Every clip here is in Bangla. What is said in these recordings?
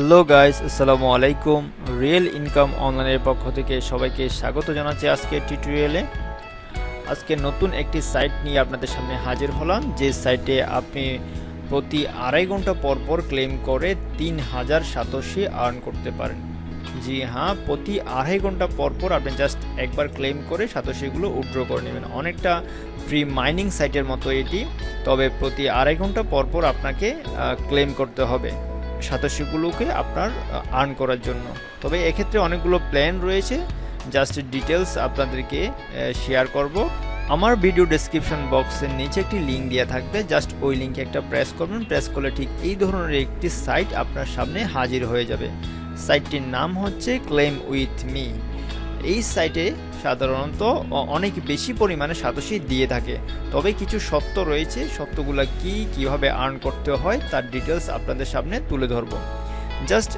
হ্যালো গাইস আসসালামু আলাইকুম রিয়েল ইনকাম অনলাইনের পক্ষ থেকে সবাইকে স্বাগত জানাচ্ছি আজকে টিউটোরিয়ালে আজকে নতুন একটি সাইট নিয়ে আপনাদের সামনে হাজির হলাম। যে সাইটে আপনি প্রতি আড়াই ঘণ্টা পর পর ক্লেম করে তিন হাজার সাতশি আর্ন করতে পারেন। জি হ্যাঁ প্রতি আড়াই ঘণ্টা পর পর আপনি জাস্ট একবার ক্লেম করে সাতশিগুলো উইথড্র করে নেবেন। অনেকটা ফ্রি মাইনিং সাইটের মতো এটি। তবে প্রতি আড়াই ঘণ্টা পর পর আপনাকে ক্লেম করতে হবে। সাতাশিগুলোকে আপনার আর্ন করার জন্য। তবে এক্ষেত্রে অনেকগুলো প্ল্যান রয়েছে। জাস্ট ডিটেলস আপনাদেরকে শেয়ার করব। আমার ভিডিও ডেসক্রিপশন বক্সের নিচে একটি লিঙ্ক দেওয়া থাকবে। জাস্ট ওই লিঙ্কে একটা প্রেস করবেন। প্রেস করলে ঠিক এই ধরনের একটি সাইট আপনার সামনে হাজির হয়ে যাবে। সাইটটির নাম হচ্ছে ক্লেম উইথ মি এই সাইটে সাধারণত অনেক বেশি পরিমাণে সাতোশি দিয়ে থাকে। তবে কিছু সত্য রয়েছে সত্যগুলো কি, কীভাবে আর্ন করতে হয়, তার ডিটেলস আপনাদের সামনে তুলে ধরবো। জাস্ট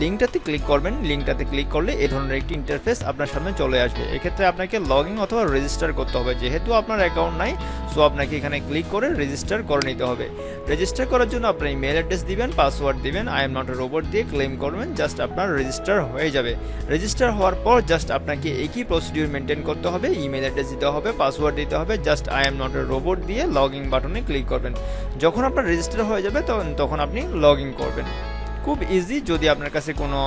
লিঙ্কটাতে ক্লিক করবেন। লিঙ্কটাতে ক্লিক করলে এ ধরনের একটি ইন্টারফেস আপনার সামনে চলে আসবে। এক্ষেত্রে আপনাকে লগ ইন অথবা রেজিস্টার করতে হবে। যেহেতু আপনার অ্যাকাউন্ট নাই সো আপনাকে এখানে ক্লিক করে রেজিস্টার করে নিতে হবে। রেজিস্টার করার জন্য আপনার ইমেল অ্যাড্রেস দিবেন পাসওয়ার্ড দিবেন I am not a robot দিয়ে ক্লেম করবেন জাস্ট আপনার রেজিস্টার হয়ে যাবে। রেজিস্টার হওয়ার পর জাস্ট আপনাকে একই প্রসিডিউর মেনটেন করতে হবে। ইমেল অ্যাড্রেস দিতে হবে পাসওয়ার্ড দিতে হবে just I am not a robot দিয়ে লগ ইন বাটনে ক্লিক করবেন। যখন আপনার রেজিস্টার হয়ে যাবে, তখন তখন আপনি লগ ইন করবেন। খুব ইজি যদি আপনার কাছে কোনো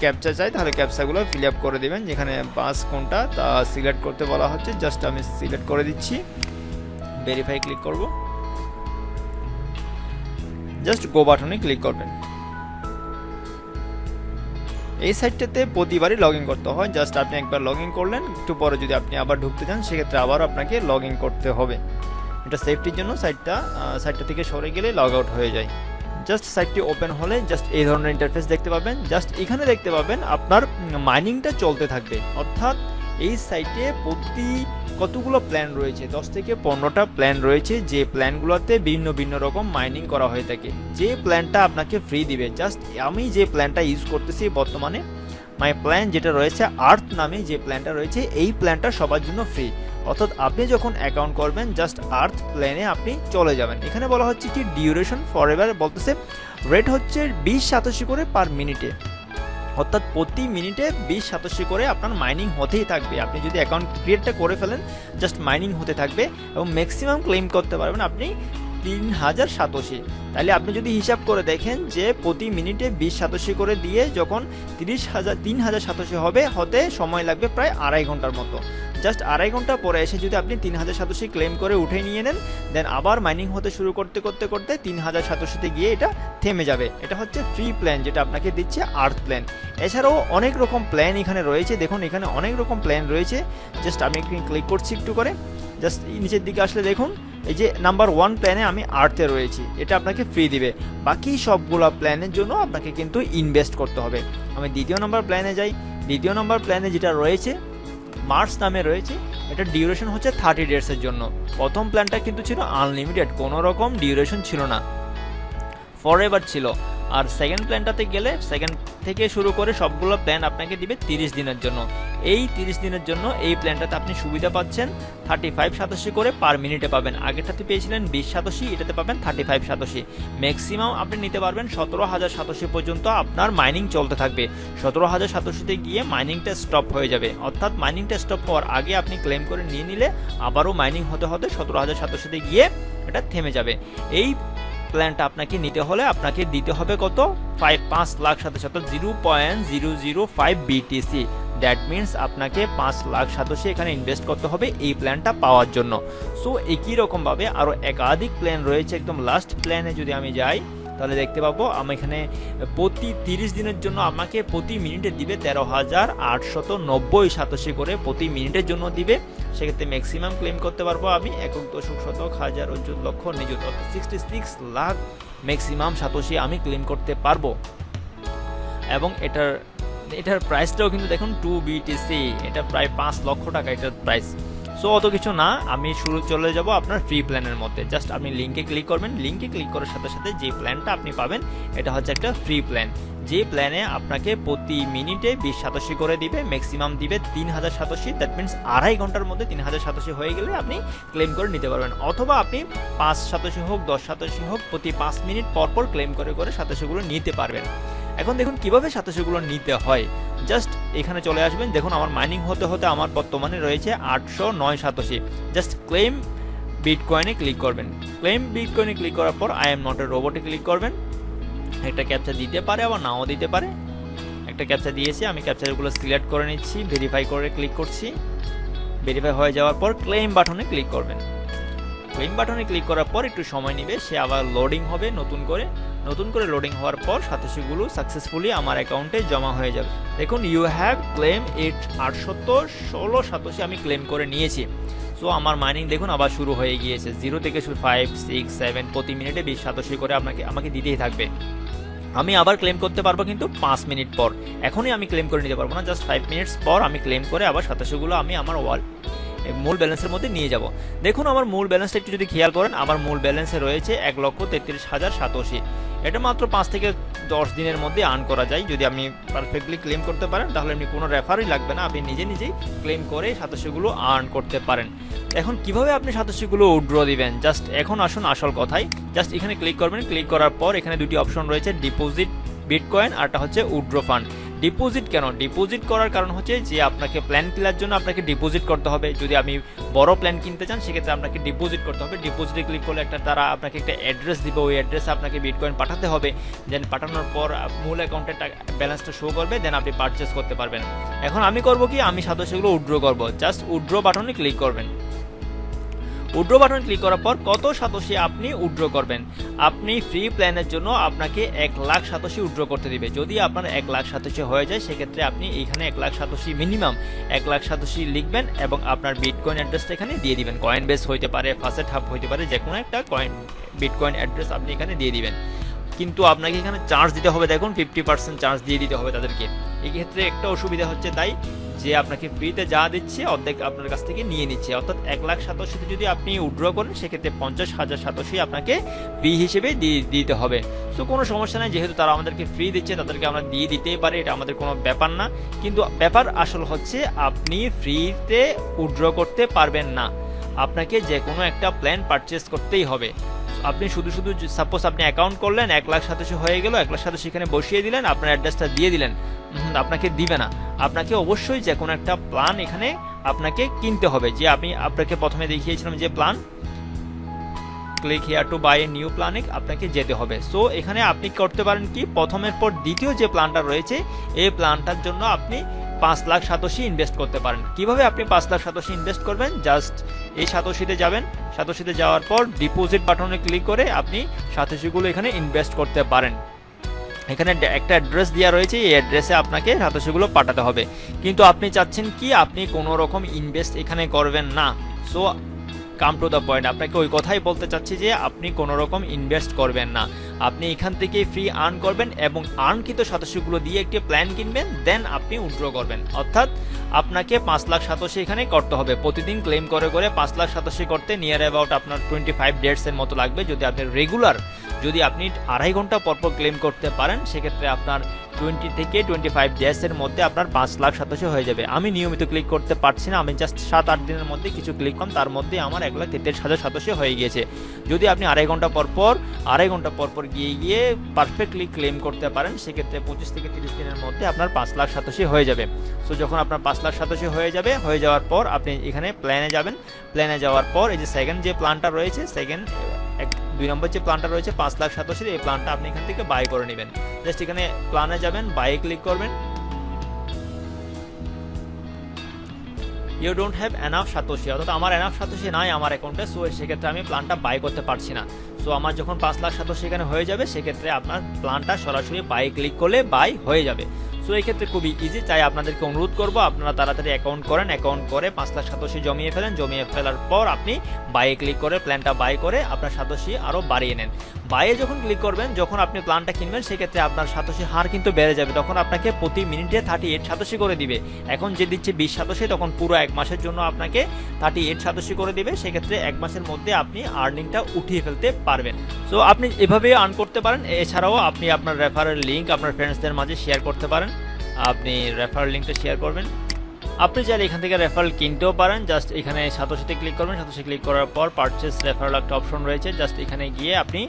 ক্যাপচা চাই, তাহলে ক্যাপচাগুলো ফিল আপ করে দেবেন, যেখানে বাস কোনটা তা সিলেক্ট করতে বলা হচ্ছে। জাস্ট আমি সিলেক্ট করে দিচ্ছি। ভেরিফাই ক্লিক করব। জাস্ট গো বাটনে ক্লিক করবেন। এই সাইটটাতে প্রতিবারই লগ ইন করতে হয়। জাস্ট আপনি একবার লগ ইন করলেন, একটু পরে যদি আপনি আবার ঢুকতে চান, সেক্ষেত্রে আবার আপনাকে লগ ইন করতে হবে। এটা সেফটির জন্য সাইটটা সাইটটা থেকে সরে গেলে লগ আউট হয়ে যায়। জাস্ট সাইটটি ওপেন হলে জাস্ট এই ধরনের ইন্টারফেস দেখতে পাবেন। জাস্ট এখানে দেখতে পাবেন আপনার মাইনিংটা চলতে থাকবে। অর্থাৎ এই সাইটে প্রতি কতগুলো প্ল্যান রয়েছে? দশ থেকে পনেরোটা প্ল্যান রয়েছে। যে প্ল্যানগুলোতে ভিন্ন ভিন্ন রকম মাইনিং করা হয়ে থাকে। যে প্ল্যানটা আপনাকে ফ্রি দিবে। জাস্ট আমি যে প্ল্যানটা ইউজ করতেছি বর্তমানে মাই প্ল্যান যেটা রয়েছে আর্থ নামে যে প্ল্যানটা রয়েছে, এই প্ল্যানটা সবার জন্য ফ্রি অর্থাৎ আপনি যখন অ্যাকাউন্ট করবেন জাস্ট আর্থ প্ল্যানে আপনি চলে যাবেন। এখানে বলা হচ্ছে কি ডিউরেশন ফর এভার বলতেছে। রেট হচ্ছে বিশ সাতাশি করে পার মিনিটে অর্থাৎ প্রতি মিনিটে বিশ সাতাশি করে আপনার মাইনিং হতেই থাকবে। আপনি যদি অ্যাকাউন্ট ক্রিয়েটটা করে ফেলেন জাস্ট মাইনিং হতে থাকবে এবং ম্যাক্সিমাম ক্লেম করতে পারবেন আপনি তিন হাজার সাতাশি। তাহলে আপনি যদি হিসাব করে দেখেন যে প্রতি মিনিটে বিশ সাতাশি করে দিয়ে যখন তিরিশ হাজার, তিন হাজার সাতাশি হবে, হতে সময় লাগবে প্রায় আড়াই ঘণ্টার মতো। জাস্ট আড়াই ঘণ্টা পরে এসে যদি আপনি তিন হাজার সাতাশি ক্লেম করে উঠে নিয়ে নেন দেন আবার মাইনিং হতে শুরু করতে করতে করতে তিন হাজার সাতাশিতে গিয়ে এটা থেমে যাবে। এটা হচ্ছে ফ্রি প্ল্যান যেটা আপনাকে দিচ্ছে আর্থ প্ল্যান এছাড়াও অনেক রকম প্ল্যান এখানে রয়েছে। দেখুন, এখানে অনেক রকম প্ল্যান রয়েছে। জাস্ট আমি ক্লিক করছি একটু করে। জাস্ট নিচের দিকে আসলে দেখুন, এই যে নাম্বার ওয়ান প্ল্যানে আমি আর্থে রয়েছি। এটা আপনাকে ফ্রি দিবে। বাকি সবগুলো প্ল্যানের জন্য আপনাকে কিন্তু ইনভেস্ট করতে হবে। আমি দ্বিতীয় নম্বর প্ল্যানে যাই। দ্বিতীয় নম্বর প্ল্যানে যেটা রয়েছে মার্চ নামে রয়েছে। এটা ডিউরেশন হচ্ছে থার্টি ডেটসের জন্য। প্রথম প্ল্যানটা কিন্তু ছিল আনলিমিটেড কোনো রকম ডিউরেশন ছিল না। ফরএভার ছিল। আর সেকেন্ড প্ল্যানটাতে গেলে সেকেন্ড থেকে শুরু করে সবগুলো প্ল্যান আপনাকে দিবে তিরিশ দিনের জন্য। এই তিরিশ দিনের জন্য এই প্ল্যানটাতে আপনি সুবিধা পাচ্ছেন থার্টি ফাইভ সাতাশি করে পার মিনিটে পাবেন। আগেরটাতে পেয়েছিলেন বিশ সাতাশি, এটাতে পাবেন থার্টি ফাইভ সাতাশি। ম্যাক্সিমাম আপনি নিতে পারবেন সতেরো হাজার সাতাশি পর্যন্ত আপনার মাইনিং চলতে থাকবে। সতেরো হাজার সাতাশিতে গিয়ে মাইনিংটা স্টপ হয়ে যাবে। অর্থাৎ মাইনিংটা স্টপ হওয়ার আগে আপনি ক্লেম করে নিয়ে নিলে আবারও মাইনিং হতে হতে সতেরো হাজার সাতাশিতে গিয়ে এটা থেমে যাবে। এই প্ল্যানটা আপনাকে নিতে হলে আপনাকে দিতে হবে কত? ফাইভ পাঁচ লাখ সাথে সাথে zero point zero zero five BTC that means আপনাকে পাঁচ লাখ সাতাশি এখানে ইনভেস্ট করতে হবে এই প্ল্যানটা পাওয়ার জন্য। সো একই রকমভাবে আরও একাধিক প্ল্যান রয়েছে একদম লাস্ট প্ল্যানে যদি আমি যাই, তাহলে দেখতে পাবো আমি এখানে প্রতি তিরিশ দিনের জন্য আমাকে প্রতি মিনিটে দিবে তেরো হাজার আটশত নব্বই সাতাশি করে প্রতি মিনিটের জন্য দিবে। সেক্ষেত্রে ম্যাক্সিমাম ক্লেম করতে পারব আমি একক দশক শতক হাজার অযুত লক্ষ, নিযুত অর্থাৎ sixty six lakh maximum satoshi আমি ক্লেম করতে পারব। এবং এটার এটার প্রাইসটাও কিন্তু দেখুন টু বিটিসি এটা প্রায় পাঁচ লক্ষ টাকা এটার প্রাইস সো অত কিছু না, আমি শুরু, চলে যাব আপনার ফ্রি প্ল্যানের মধ্যে। জাস্ট আপনি লিঙ্কে ক্লিক করবেন। লিঙ্কে ক্লিক করার সাথে সাথে যে প্ল্যানটা আপনি পাবেন, এটা হচ্ছে একটা ফ্রি প্ল্যান যে প্ল্যানে আপনাকে প্রতি মিনিটে বিশ সাতাশি করে দিবে ম্যাক্সিমাম দিবে তিন হাজার সাতাশি। দ্যাট মিনস আড়াই ঘণ্টার মধ্যে তিন হাজার সাতাশি হয়ে গেলে আপনি ক্লেম করে নিতে পারবেন। অথবা আপনি পাঁচ সাতাশি হোক, দশ সাতাশি হোক, প্রতি পাঁচ মিনিট পরপর পর ক্লেম করে করে সাতাশিগুলো নিতে পারবেন। এখন দেখুন কীভাবে সাতাশিগুলো নিতে হয়। জাস্ট এখানে চলে আসবেন। দেখুন, আমার মাইনিং হতে হতে আমার বর্তমানে রয়েছে আটশো নয় সাতাশি। জাস্ট ক্লেম বিটকয়েনে ক্লিক করবেন। ক্লেম বিটকয়েনে ক্লিক করার পর আই এম নটের রোবটে ক্লিক করবেন। একটা ক্যাপচা দিতে পারে, আবার নাও দিতে পারে। একটা ক্যাপচা দিয়েছি, আমি ক্যাপচারগুলো সিলেক্ট করে নিচ্ছি ভেরিফাই করে ক্লিক করছি। ভেরিফাই হয়ে যাওয়ার পর ক্লেম বাটনে ক্লিক করবেন। ক্লেম বাটনে ক্লিক করার পর, একটু সময় নেবে, সে আবার লোডিং হবে নতুন করে। নতুন করে লোডিং হওয়ার পর সাতাশিগুলো সাকসেসফুলি আমার অ্যাকাউন্টে জমা হয়ে যাবে। দেখুন ইউ হ্যাভ ক্লেম এইট আটশত ষোলো সাতাশি আমি ক্লেম করে নিয়েছি। সো আমার মাইনিং দেখুন, আবার শুরু হয়ে গিয়েছে। জিরো থেকে শুরু ফাইভ সিক্স সেভেন প্রতি মিনিটে বিশ সাতাশি করে আপনাকে, আমাকে দিতেই থাকবে। আমি আবার ক্লেম করতে পারব কিন্তু পাঁচ মিনিট পর। এখনই আমি ক্লেম করে নিতে পারব না জাস্ট ফাইভ মিনিটস পর আমি ক্লেম করে আবার সাতাশিগুলো আমি আমার ওয়াল মূল ব্যালেন্সের মধ্যে নিয়ে যাব। দেখুন, আমার মূল ব্যালেন্সটা একটু যদি খেয়াল করেন, আমার মূল ব্যালেন্সে রয়েছে এক লক্ষ তেত্রিশ হাজার সাতাশি। এটা মাত্র পাঁচ থেকে দশ দিনের মধ্যে আর্ন করা যায়। যদি আপনি পারফেক্টলি ক্লেম করতে পারেন, তাহলে আপনি কোনো রেফারই লাগবে না। আপনি নিজে নিজেই ক্লেম করে সাতাশিগুলো আর্ন করতে পারেন। এখন কীভাবে আপনি সাতাশিগুলো উইড্র দিবেন? জাস্ট এখন আসুন আসল কথাই জাস্ট এখানে ক্লিক করবেন। ক্লিক করার পর এখানে দুটি অপশন রয়েছে ডিপোজিট বিটকয়েন আরটা হচ্ছে উইড্র ফান্ড ডিপোজিট কেন? ডিপোজিট করার কারণ হচ্ছে যে আপনাকে প্ল্যান কেনার জন্য আপনাকে ডিপোজিট করতে হবে। যদি আমি বড় প্ল্যান কিনতে চান, সেক্ষেত্রে আপনাকে ডিপোজিট করতে হবে। ডিপোজিটে ক্লিক করলে একটা তারা আপনাকে একটা অ্যাড্রেস দিবে। ওই অ্যাড্রেসে আপনাকে বিটকয়েন পাঠাতে হবে। দেন পাঠানোর পর মূল অ্যাকাউন্টের ব্যালেন্সটা শো করবে। দেন আপনি পারচেস করতে পারবেন। এখন আমি করব কি? আমি সাথে সেগুলো উইড্রো করব। জাস্ট উইড্রো বাটনে ক্লিক করবেন। উড্রো বাটন ক্লিক করার পর কত সাতোশি আপনি উড্রো করবেন। আপনি ফ্রি প্ল্যানের জন্য আপনাকে এক লাখ সাতোশি উড্রো করতে দিবে। যদি আপনার এক লাখ সাতোশি হয়ে যায়, সেক্ষেত্রে আপনি এখানে এক লাখ সাতোশি মিনিমাম এক লাখ সাতোশি লিখবেন এবং আপনার বিটকয়েন অ্যাড্রেসটা এখানে দিয়ে দিবেন। কয়েন বেস হইতে পারে ফার্স্ট হাব হইতে পারে যে কোনো একটা কয়েন বিটকয়েন অ্যাড্রেস আপনি এখানে দিয়ে দিবেন। কিন্তু আপনাকে এখানে চার্জ দিতে হবে, দেখুন ফিফটি পার্সেন্ট চার্জ দিয়ে দিতে হবে তাদেরকে। এই ক্ষেত্রে একটা অসুবিধা হচ্ছে তাই যে আপনাকে ফ্রিতে যা দিচ্ছে, অর্ধেক আপনার কাছ থেকে নিয়ে নিচ্ছে। অর্থাৎ এক লাখ সাতাশিতে যদি আপনি উইড্র করেন, সেক্ষেত্রে পঞ্চাশ হাজার সাতাশি আপনাকে ফ্রি হিসেবে দিতে হবে। সো কোনো সমস্যা নেই, যেহেতু তারা আমাদেরকে ফ্রি দিচ্ছে, তাদেরকে আমরা দিয়ে দিতেই পারি, এটা আমাদের কোনো ব্যাপার না। কিন্তু ব্যাপার আসল হচ্ছে, আপনি ফ্রিতে উইড্র করতে পারবেন না। আপনাকে যে কোনো একটা প্ল্যান পারচেস করতেই হবে। আপনি শুধু শুধু সাপোজ আপনি অ্যাকাউন্ট করলেন, এক লাখ সাতাশি হয়ে গেল, এক লাখ সাতাশি এখানে বসিয়ে দিলেন, আপনার অ্যাড্রেসটা দিয়ে দিলেন। আপনাকে দিবে না। আপনাকে অবশ্যই যে কোনো একটা প্ল্যান এখানে আপনাকে কিনতে হবে। যে আমি আপনাকে প্রথমে দেখিয়েছিলাম যে plan click here to buy a new প্ল্যানে আপনাকে যেতে হবে। সো এখানে আপনি করতে পারেন কি? প্রথমের পর দ্বিতীয় যে প্ল্যানটা রয়েছে, এই প্ল্যানটার জন্য আপনি পাঁচ লাখ সাতশি ইনভেস্ট করতে পারেন। কীভাবে আপনি পাঁচ লাখ সাতশি ইনভেস্ট করবেন? জাস্ট এই সাতশিতে যাবেন। সাতশিতে যাওয়ার পর ডিপোজিট বাটনে ক্লিক করে আপনি সাতশিগুলো এখানে ইনভেস্ট করতে পারেন। এখানে একটা অ্যাড্রেস দেওয়া রয়েছে, এই অ্যাড্রেসে আপনাকে সাতাশিগুলো পাঠাতে হবে। কিন্তু আপনি চাচ্ছেন কি আপনি কোনো রকম ইনভেস্ট এখানে করবেন না। So come to the point আপনাকে ওই কথাই বলতে চাচ্ছি যে, আপনি কোনো রকম ইনভেস্ট করবেন না। আপনি এখান থেকে ফ্রি আর্ন করবেন এবং আর্নকৃত সাতাশিগুলো দিয়ে একটি প্ল্যান কিনবেন দেন আপনি উইড্র করবেন। অর্থাৎ, আপনাকে পাঁচ লাখ সাতাশি এখানে করতে হবে। প্রতিদিন ক্লেম করে করে পাঁচ লাখ সাতাশি করতে নিয়ার অ্যাবাউট আপনার টোয়েন্টি ফাইভ ডেটসের মতো লাগবে। যদি আপনি রেগুলার যদি আপনি আড়াই ঘণ্টা পরপর ক্লেম করতে পারেন, সেক্ষেত্রে আপনার টোয়েন্টি থেকে টোয়েন্টি ফাইভ ডেজের মধ্যে আপনার পাঁচ লাখ সাতাশি হয়ে যাবে। আমি নিয়মিত ক্লিক করতে পারছি না, আমি জাস্ট সাত আট দিনের মধ্যে কিছু ক্লিক করলাম তার মধ্যে আমার এক লাখ তেত্রিশ হাজার সাতাশি হয়ে গিয়েছে। যদি আপনি আড়াই ঘণ্টা পর পর আড়াই ঘণ্টা পর পর গিয়ে গিয়ে পারফেক্টলি ক্লেম করতে পারেন, সেক্ষেত্রে পঁচিশ থেকে তিরিশ দিনের মধ্যে আপনার পাঁচ লাখ সাতাশি হয়ে যাবে। সো যখন আপনার পাঁচ লাখ সাতাশি হয়ে যাবে, হয়ে যাওয়ার পর আপনি এখানে প্ল্যানে যাবেন। প্ল্যানে যাওয়ার পর এই যে সেকেন্ড যে প্ল্যানটা রয়েছে সেকেন্ড দুই নম্বর যে প্ল্যানটা রয়েছে, পাঁচ লাখ সাতাশির এই প্ল্যানটা আপনি এখান থেকে বাই করে নেবেন। জাস্ট এখানে প্ল্যানে যাবেন বাই ক্লিক করবেন। You don't have enough satoshi, অর্থাৎ আমার এনাফ সাতোশি নাই আমার অ্যাকাউন্টে সো সেক্ষেত্রে আমি প্ল্যানটা বাই করতে পারছি না। সো আমার যখন পাঁচ লাখ সাতোশি এখানে হয়ে যাবে, সেক্ষেত্রে আপনার প্ল্যানটা সরাসরি বাই ক্লিক করলে বাই হয়ে যাবে। সো এই ক্ষেত্রে খুবই ইজি তাই আপনাদেরকে অনুরোধ করব, আপনারা তাড়াতাড়ি অ্যাকাউন্ট করেন অ্যাকাউন্ট করে পাঁচ লাখ সাতশি জমিয়ে ফেলেন। জমিয়ে ফেলার পর আপনি বাইয়ে ক্লিক করে প্ল্যানটা বাই করে আপনার সাতশি আরও বাড়িয়ে নেন। বাইয়ে যখন ক্লিক করবেন, যখন আপনি প্ল্যানটা কিনবেন, সেক্ষেত্রে আপনার সাতশি হার কিন্তু বেড়ে যাবে। তখন আপনাকে প্রতি মিনিটে থার্টি এইট সাতশি করে দিবে। এখন যে দিচ্ছে বিশ সাতশি, তখন পুরো এক মাসের জন্য আপনাকে থার্টি এইট সাতশি করে দিবে। সেক্ষেত্রে এক মাসের মধ্যে আপনি আর্নিংটা উঠিয়ে ফেলতে পারবেন। সো আপনি এভাবে আর্ন করতে পারেন। এছাড়াও আপনি আপনার রেফারের লিঙ্ক আপনার ফ্রেন্ডসদের মাঝে শেয়ার করতে পারেন। আপনি রেফারেল লিঙ্কটা শেয়ার করবেন। আপনি চাইলে এখান থেকে রেফারেল কিনতেও পারেন। জাস্ট এখানে সাতশোতে ক্লিক করবেন। সাতশো ক্লিক করার পর পারচেস রেফারেল একটা অপশন রয়েছে। জাস্ট এখানে গিয়ে আপনি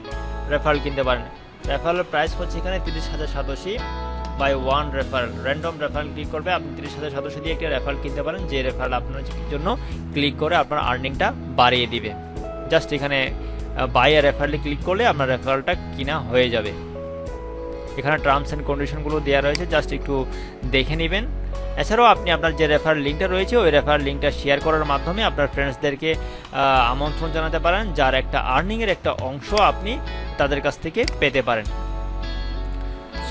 রেফারেল কিনতে পারেন। রেফারেলের প্রাইস হচ্ছে এখানে তিরিশ হাজার satoshi buy one referral random referral click করবে। আপনি তিরিশ হাজার সাতশো দিয়ে একটা রেফারেল কিনতে পারেন। যে রেফারেল আপনার জন্য ক্লিক করে আপনার আর্নিংটা বাড়িয়ে দিবে। জাস্ট এখানে বাই রেফারেলে ক্লিক করলে আপনার রেফারেলটা কিনা হয়ে যাবে। এখানে টার্মস অ্যান্ড কন্ডিশনগুলো দেওয়া রয়েছে জাস্ট একটু দেখে নেবেন। এছাড়াও আপনি আপনার যে রেফার লিঙ্কটা রয়েছে, ওই রেফার লিঙ্কটা শেয়ার করার মাধ্যমে আপনার ফ্রেন্ডসদেরকে আমন্ত্রণ জানাতে পারেন, যার একটা আর্নিংয়ের একটা অংশ আপনি তাদের কাছ থেকে পেতে পারেন।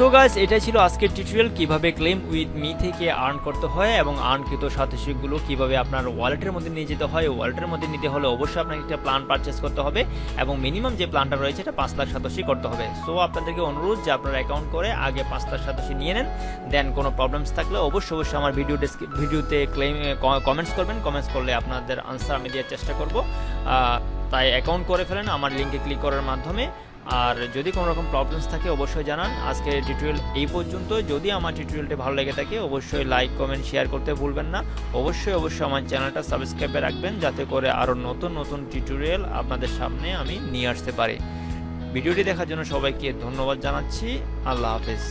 সো গাইস এটাই ছিল আজকের টিউটোরিয়াল কীভাবে ক্লেম উইথ মি থেকে আর্ন করতে হয় এবং আর্নকৃত সাতশিকগুলো কীভাবে আপনার ওয়ালেটের মধ্যে নিয়ে যেতে হয়। ওয়ালেটের মধ্যে নিতে হলে অবশ্যই আপনাকে একটা প্ল্যান পারচেস করতে হবে এবং মিনিমাম যে প্ল্যানটা রয়েছে, এটা পাঁচ লাখ সাতশি করতে হবে। সো আপনাদেরকে অনুরোধ যে আপনার অ্যাকাউন্ট করে আগে পাঁচ লাখ সাতশি নিয়ে নেন দেন কোনো প্রবলেমস থাকলে অবশ্যই অবশ্যই আমার ভিডিও ভিডিওতে ক্লেম কমেন্টস করবেন। কমেন্টস করলে আপনাদের আনসার আমি দেওয়ার চেষ্টা করব। তাই অ্যাকাউন্ট করে ফেলেন। আমার লিঙ্কে ক্লিক করার মাধ্যমে আর যদি কোনো রকম প্রবলেমস থাকে, অবশ্যই জানান। আজকের টিউটোরিয়াল এই পর্যন্ত। যদি আমার টিউটোরিয়ালটি ভালো লেগে থাকে, অবশ্যই লাইক কমেন্ট শেয়ার করতে ভুলবেন না। অবশ্যই অবশ্যই আমার চ্যানেলটা সাবস্ক্রাইবে রাখবেন, যাতে করে আরও নতুন নতুন টিউটোরিয়াল আপনাদের সামনে আমি নিয়ে আসতে পারি। ভিডিওটি দেখার জন্য সবাইকে ধন্যবাদ জানাচ্ছি। আল্লাহ হাফেজ।